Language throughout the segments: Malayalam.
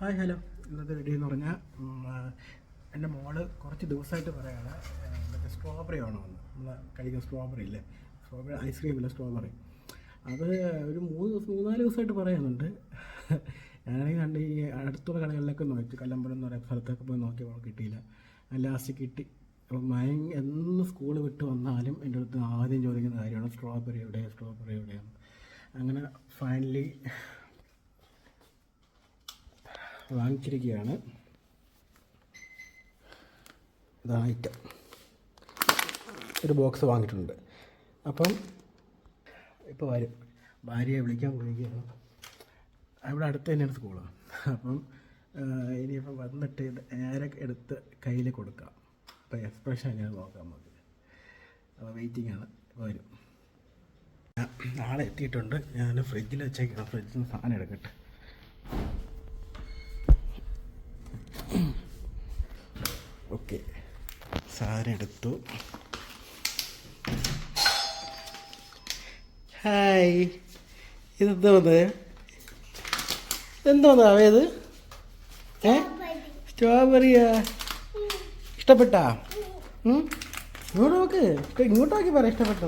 Hi hello. ഇന്നത്തെ വീഡിയോ എന്ന് പറഞ്ഞാൽ എന്റെ മോൾ കുറച്ച് ദിവസമായിട്ട് പറയുകയാണ് മറ്റേ സ്ട്രോബെറി വന്ന് നമ്മൾ കഴിക്കുന്ന സ്ട്രോബെറി ഇല്ലേ? സ്ട്രോബെറി ഐസ്ക്രീമില്ല സ്ട്രോബെറി അത് ഒരു മൂന്ന് ദിവസം മൂന്നാൽ ദിവസമായിട്ട് പറയുന്നുണ്ട്. ഞാനാണെങ്കിൽ കണ്ട് ഈ അടുത്തുള്ള കടകളിലൊക്കെ നോക്കി കല്ലമ്പലം എന്ന് പറയുന്ന സ്ഥലത്തൊക്കെ പോയി നോക്കിയപ്പോൾ കിട്ടിയില്ല. ലാസ്റ്റ് കിട്ടി. അപ്പോൾ ഭയങ്കര എന്ന് സ്കൂൾ വിട്ട് വന്നാലും എന്റെ അടുത്ത് ആദ്യം ചോദിക്കുന്ന കാര്യമാണ് സ്ട്രോബെറി എവിടെയാണ് സ്ട്രോബെറി എവിടെയാണ് അങ്ങനെ ഫൈനലി വാങ്ങിച്ചിരിക്കുകയാണ്. ഇതാണ് ഐറ്റം ഒരു ബോക്സ് വാങ്ങിയിട്ടുണ്ട്. അപ്പം ഇപ്പോൾ വരും. ഭാര്യയെ വിളിക്കാൻ പോയിരിക്കുകയാണ് അവിടെ അടുത്ത് തന്നെയാണ് സ്കൂൾ അപ്പം ഇനിയിപ്പം വന്നിട്ട് നേരെ എടുത്ത് കയ്യിൽ കൊടുക്കാം. അപ്പോൾ എക്സ്പ്രഷൻ എങ്ങനെ നോക്കാം നമുക്ക്. അപ്പോൾ വെയിറ്റിംഗ് ആണ്. വരും. ആളെത്തിയിട്ടുണ്ട് ഞാൻ ഫ്രിഡ്ജിൽ വെച്ചേക്കാം ഫ്രിഡ്ജിൽ നിന്ന് സാധനം എടുക്കട്ടെ. ഓക്കെ. സാധനം എടുത്തു ഹായ്. ഇതെന്താ വന്നത് എന്താ വന്നതാ ഇത്? ഏ? സ്ട്രോബെറിയാ? ഇഷ്ടപ്പെട്ടാ? ഇങ്ങോട്ട് നോക്ക്. ഇങ്ങോട്ടാക്കി ഇങ്ങോട്ട് നോക്കി പറ ഇഷ്ടപ്പെട്ടു?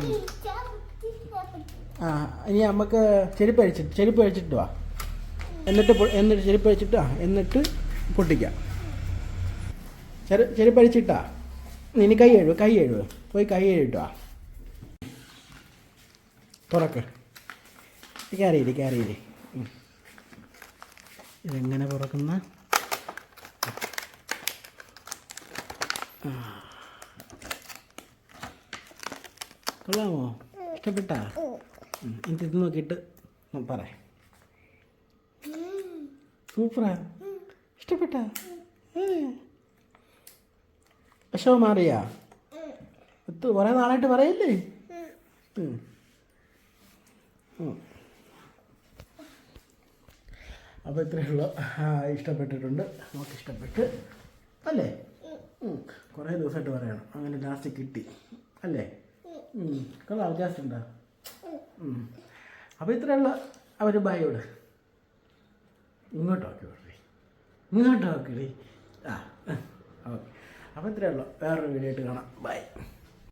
ആ ഇനി നമുക്ക് ചെരുപ്പ് അഴിച്ചിട്ട് ചെരുപ്പ് അഴിച്ചിട്ട് വാ. എന്നിട്ട് എന്നിട്ട് ചെരുപ്പ് അഴിച്ചിട്ട് എന്നിട്ട് പൊട്ടിക്കാം. ചെറു ചെരുപ്പ് അഴിച്ചിട്ടാ ഇനി കൈ എഴുവ് കൈ എഴുവ്. പോയി കൈ എഴുവിട്ടോ? തുറക്ക്. കയറിയില്ലേ കയറിയില്ലേ ഇതെങ്ങനെ തുറക്കുന്ന. കൊള്ളാമോ? ഇഷ്ടപ്പെട്ടാ? എനിക്ക് ഇത് നോക്കിയിട്ട് പറ. സൂപ്പറാ. ഇഷ്ടപ്പെട്ടാ? വിഷമം മാറിയാ? എത്തു കുറേ നാളായിട്ട് പറയല്ലേ? അപ്പൊ ഇത്രയുള്ള. ഇഷ്ടപ്പെട്ടിട്ടുണ്ട്. നമുക്ക് ഇഷ്ടപ്പെട്ട് അല്ലേ? കുറെ ദിവസമായിട്ട് പറയണം. അങ്ങനെ ലാസ്റ്റ് കിട്ടി അല്ലേ. കൊള്ളാം ലാസ്റ്റ് ഉണ്ടോ. അപ്പോൾ ഇത്രയേ ഉള്ളൂ അവർ ബായോട് ഇങ്ങോട്ട് നോക്കി വിടറി ഇങ്ങോട്ട് നോക്കിടി ആ അപ്പോൾ ഇത്രയേ ഉള്ളൂ. വേറൊരു വീഡിയോ ആയിട്ട് കാണാം. ബൈ